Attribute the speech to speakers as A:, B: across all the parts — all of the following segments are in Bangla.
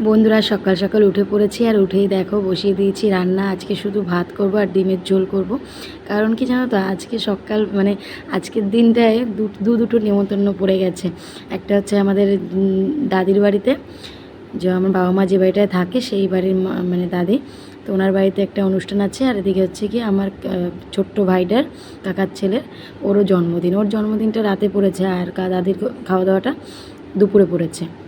A: বন্ধুরা, সকাল সকাল উঠে পড়েছি আর উঠেই দেখো, বসিয়ে দিয়েছি রান্না। আজকে শুধু ভাত করব আর ডিমের ঝোল করব। কারণ কি জানো তো, আজকে সকাল মানে আজকের দিনটায় দু- দুটো নিমন্ত্রণ পড়ে গেছে। একটা হচ্ছে আমাদের দাদির বাড়িতে। যে আমার বাবা মা যে বাড়িটায় থাকে, সেই বাড়ির মানে দাদি। তো ওনার বাড়িতে একটা অনুষ্ঠান আছে। আর এদিকে হচ্ছে কি, আমার ছোট্ট ভাইটার কাকার ছেলের, ওরও জন্মদিন। ওর জন্মদিনটা রাতে পড়েছে আর দাদির খাওয়া দাওয়াটা দুপুরে পড়েছে।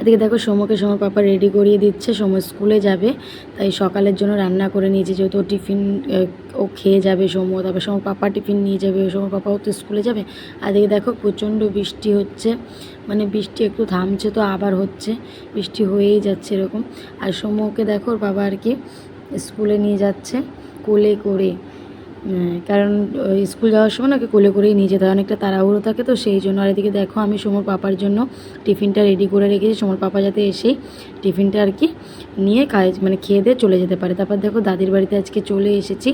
A: এদিকে দেখো সোমকে সোমর পাপা রেডি করিয়ে দিচ্ছে, সোম স্কুলে যাবে। তাই সকালের জন্য রান্না করে নিয়েছি, যেহেতু টিফিন ও খেয়ে যাবে সোম। তারপর সোম পাপা টিফিন নিয়ে যাবে, সোম পাপাও তো স্কুলে যাবে। আর এদিকে দেখো প্রচণ্ড বৃষ্টি হচ্ছে মানে বৃষ্টি একটু থামছে তো আবার হচ্ছে, বৃষ্টি হয়েই যাচ্ছে এরকম। আর সোমকে দেখো ওর বাবা আর কি স্কুলে নিয়ে যাচ্ছে, কোলে করে। কারণ ওই স্কুল যাওয়ার সময় নাকি কোলে করেই নিয়ে যেতে হয়। অনেকটা তাড়াহুড়ো থাকে তো, সেই জন্য। আর এদিকে দেখো, আমি সোমর পাপার জন্য টিফিনটা রেডি করে রেখেছি। সোমর পাপা যাতে এসেই টিফিনটা আর কি নিয়ে খায় মানে খেয়ে দিয়ে চলে যেতে পারে। তারপর দেখো, দাদির বাড়িতে আজকে চলে এসেছি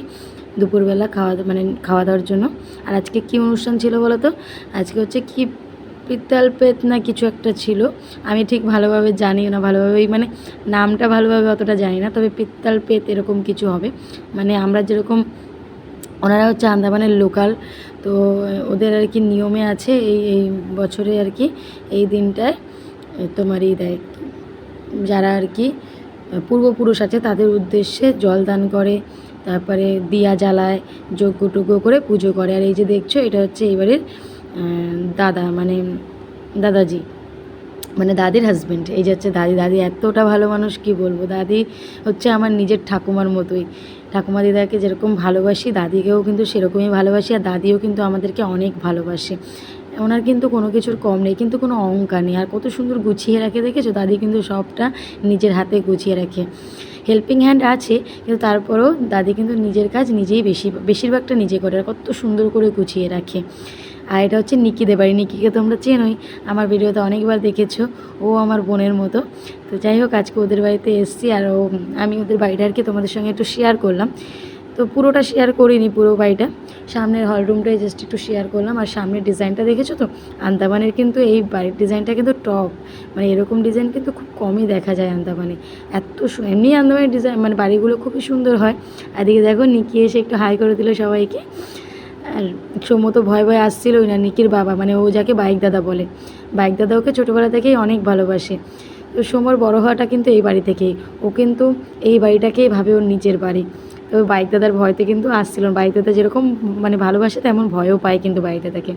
A: দুপুরবেলা খাওয়া মানে খাওয়া দাওয়ার জন্য। আর আজকে কি অনুষ্ঠান ছিল বলো তো আজকে হচ্ছে কি পিতাল পেত না কিছু একটা ছিল। আমি ঠিক ভালোভাবে জানিও না ভালোভাবেই মানে নামটা ভালোভাবে অতটা জানি না। তবে পিত্তাল পেত এরকম কিছু হবে। মানে আমরা যেরকম ওনারা হচ্ছে আন্দামানের লোকাল তো ওদের আর কি নিয়মে আছে এই এই বছরে আর কি এই দিনটায় এ, তোমার এই দেয় যারা আর কি পূর্বপুরুষ আছে তাদের উদ্দেশ্যে জল দান করে তারপরে দিয়া জ্বালায় যজ্ঞ টুজ্ঞ করে পুজো করে। আর এই যে দেখছ এটা হচ্ছে এবারের দাদা মানে দাদাজি। মানে দাদির হাজবেন্ড এই যে হচ্ছে দাদি দাদি এতটা ভালো মানুষ, কি বলব? দাদি হচ্ছে আমার নিজের ঠাকুমার মতোই। ঠাকুমা দিদাকে যেরকম ভালোবাসি, দাদিকেও কিন্তু সেরকমই ভালোবাসি, আর দাদিও কিন্তু আমাদেরকে অনেক ভালোবাসে। ওনার কিন্তু কোনো কিছুর কম নেই, কিন্তু কোনো অহংকার নেই। আর কত সুন্দর গুছিয়ে রাখে, দেখেছ? দাদি কিন্তু সবটা নিজের হাতে গুছিয়ে রাখে। হেল্পিং হ্যান্ড আছে, কিন্তু তারপরেও দাদি কিন্তু নিজের কাজ নিজেই বেশি, বেশিরভাগটা নিজে করে আর কত সুন্দর করে গুছিয়ে রাখে। আর এটা হচ্ছে নিকিদের বাড়ি নিকিকে তোমরা চেনোই, আমার ভিডিওতে অনেকবার দেখেছ, ও আমার বোনের মতো। তো যাই হোক, আজকে ওদের বাড়িতে এসেছি আর ও, আমি ওদের বাড়িটা আর কি তোমাদের সঙ্গে একটু শেয়ার করলাম। তো পুরোটা শেয়ার করিনি পুরো বাড়িটা। সামনের হল রুমটাই জাস্ট একটু শেয়ার করলাম। আর সামনের ডিজাইনটা দেখেছ তো? আন্দামানের কিন্তু এই বাড়ির ডিজাইনটা কিন্তু টপ মানে এরকম ডিজাইন কিন্তু খুব কমই দেখা যায় আন্দামানে। এত এমনি আন্দামানের ডিজাইন মানে বাড়িগুলো খুবই সুন্দর হয়। আর এদিকে দেখো, নিকি এসে একটু হাই করে দিল সবাইকে। আর সৌম্য তো ভয় ভয় আসছিলই না নিকির বাবা মানে ও যাকে বাইক দাদা বলে। বাইক দাদা ওকে ছোটোবেলা থেকেই অনেক ভালোবাসে। তো সোমর বড় হওয়াটা কিন্তু এই বাড়ি থেকেই। ও কিন্তু এই বাড়িটাকেই ভাবে ওর নিজের বাড়ি। তো বাইক দাদার ভয়তে কিন্তু আসছিল। বাইক দাদা যেরকম মানে ভালোবাসে, তেমন ভয়ও পায় কিন্তু বাইক দাদাকে।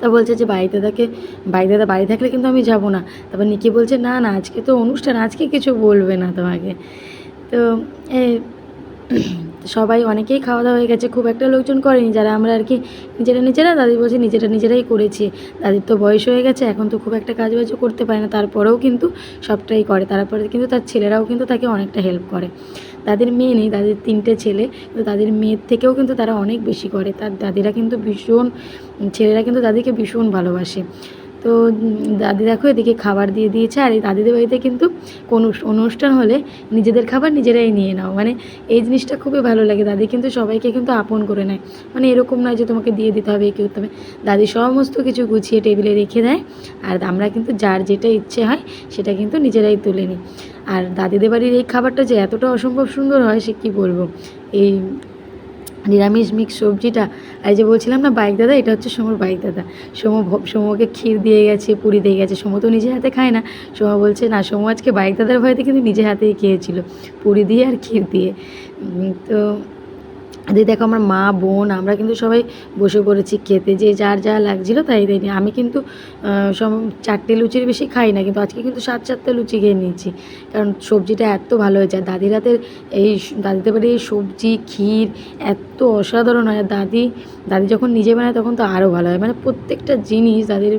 A: তা বলছে যে, বাইক দাদাকে, বাইক দাদা বাড়ি থাকলে কিন্তু আমি যাব না। তারপর নিকি বলছে, না না, আজকে তো অনুষ্ঠান, আজকে কিছু বলবে না তোমাকে। তো সবাই অনেকেই খাওয়া দাওয়া হয়ে গেছে, খুব একটা লোকজন করেনি যারা আমরা আর কি নিজেরা নিজেরা দাদি বলছে নিজেরা নিজেরাই করেছি। দাদির তো বয়স হয়ে গেছে, এখন তো খুব একটা কাজ বাজও করতে পারে না, তারপরেও কিন্তু সবটাই করে, তারপরে কিন্তু তার ছেলেরাও কিন্তু তাকে অনেকটা হেল্প করে। দাদির মেয়ে নেই, দাদির তিনটে ছেলে তো দাদির মেয়ের থেকেও কিন্তু তারা অনেক বেশি করে, তার দাদিরা কিন্তু ভীষণ, ছেলেরা কিন্তু দাদিকে ভীষণ ভালোবাসে। তো দাদি দেখো এদিকে খাবার দিয়ে দিয়েছে আর এই দাদিদের বাড়িতে কিন্তু কোনো অনুষ্ঠান হলে নিজেদের খাবার নিজেরাই নিয়ে নাও। মানে এই জিনিসটা খুবই ভালো লাগে। দাদি কিন্তু সবাইকে কিন্তু আপন করে নেয়। মানে এরকম নয় যে তোমাকে দিয়ে দিতে হবে কী করতে হবে দাদি সমস্ত কিছু গুছিয়ে টেবিলে রেখে দেয়। আর আমরা কিন্তু যার যেটা ইচ্ছে হয় সেটা কিন্তু নিজেরাই তুলে নিই। আর দাদিদের বাড়ির এই খাবারটা যে এতটা অসম্ভব সুন্দর হয় সে কী বলব? এই নিরামিষ মিক্স সবজিটা। আর যে বলছিলাম না, বাইক দাদা, এটা হচ্ছে সোমর বাইক দাদা। সোম সোমকে ক্ষীর দিয়ে গেছে, পুরি দিয়ে গেছে। সোম তো নিজের হাতে খায় না। সোম বলছে, না, সোম আজকে বাইক দাদার ভয়তে কিন্তু নিজের হাতেই খেয়েছিল। পুরি দিয়ে আর ক্ষীর দিয়ে। তো দিয়ে দেখো আমার মা, বোন, আমরা কিন্তু সবাই বসে পড়েছি খেতে, যে যার যা লাগছিল তাই তাই আমি কিন্তু সব চারটে লুচির বেশি খাই না, কিন্তু আজকে কিন্তু সাত চারটে লুচি খেয়ে নিয়েছি। কারণ সবজিটা এত ভালো হয়েছে। আর দাদির হাতের এই দাদিতে বাড়ির এই সবজি, ক্ষীর এত অসাধারণ হয়। আর দাদি দাদি যখন নিজে বানায় তখন তো আরও ভালো হয়। মানে প্রত্যেকটা জিনিস দাদির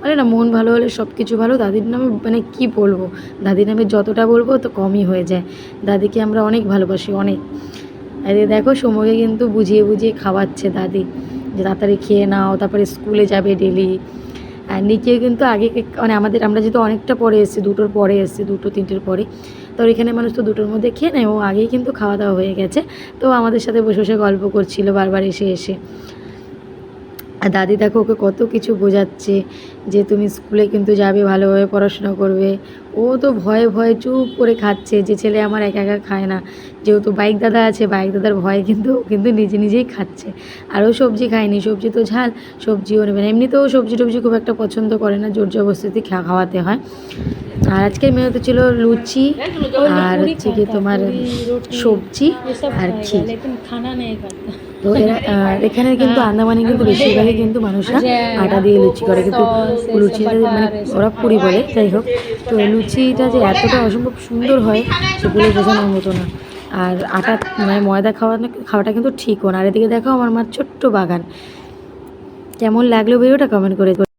A: মানে না, মন ভালো হলে সব কিছু ভালো। দাদির নামে মানে কি বলব? দাদির নামে যতটা বলব, তো কমই হয়ে যায়। দাদিকে আমরা অনেক ভালোবাসি, অনেক। আর দেখো সময়কে কিন্তু বুঝিয়ে বুঝিয়ে খাওয়াচ্ছে দাদি। যে তাড়াতাড়ি খেয়ে নাও, তারপরে স্কুলে যাবে ডেলি আর নিকেও কিন্তু আগে মানে আমাদের আমরা যেহেতু অনেকটা পরে এসেছি, দুটোর পরে এসেছি, দুটো, তিনটের পরে। তো এখানে মানুষ তো দুটোর মধ্যে খেয়ে নেয়, ও আগেই কিন্তু খাওয়া দাওয়া হয়ে গেছে। তো আমাদের সাথে বসে বসে গল্প করছিল বারবার এসে এসে। আর দাদি দেখো, ওকে কত কিছু বোঝাচ্ছে যে তুমি স্কুলে কিন্তু যাবে, ভালোভাবে পড়াশোনা করবে। ও তো ভয়ে ভয়ে চুপ করে খাচ্ছে যে ছেলে আমার একা একা খায় না। যেহেতু বাইক দাদা আছে, বাইক দাদার ভয়ে কিন্তু ও কিন্তু নিজে নিজেই খাচ্ছে। আর ও সবজি খায়নি, সবজি তো ঝাল, সবজিও নেবে না। এমনিতেও সবজি টবজি খুব একটা পছন্দ করে না, জোর জবরদস্তি খাওয়াতে হয়। আর আজকের মেনুতে ছিল লুচি আর হচ্ছে কি তোমার সবজি আর ক্ষীর তো এরা এখানে কিন্তু আন্দামানে কিন্তু বেশিরভাগই কিন্তু মানুষরা আটা দিয়ে লুচি করে। কিন্তু লুচিটা মানে ওরা পুরি বলে, যাই হোক। তো লুচিটা যে এতটা অসম্ভব সুন্দর হয় সেগুলো বোঝানোর মতো না। আর আটা মানে ময়দা খাওয়া খাওয়াটা কিন্তু ঠিক না। আর এদিকে দেখো আমার মার ছোট্ট বাগান। কেমন লাগল ভিডিওটা কমেন্ট করে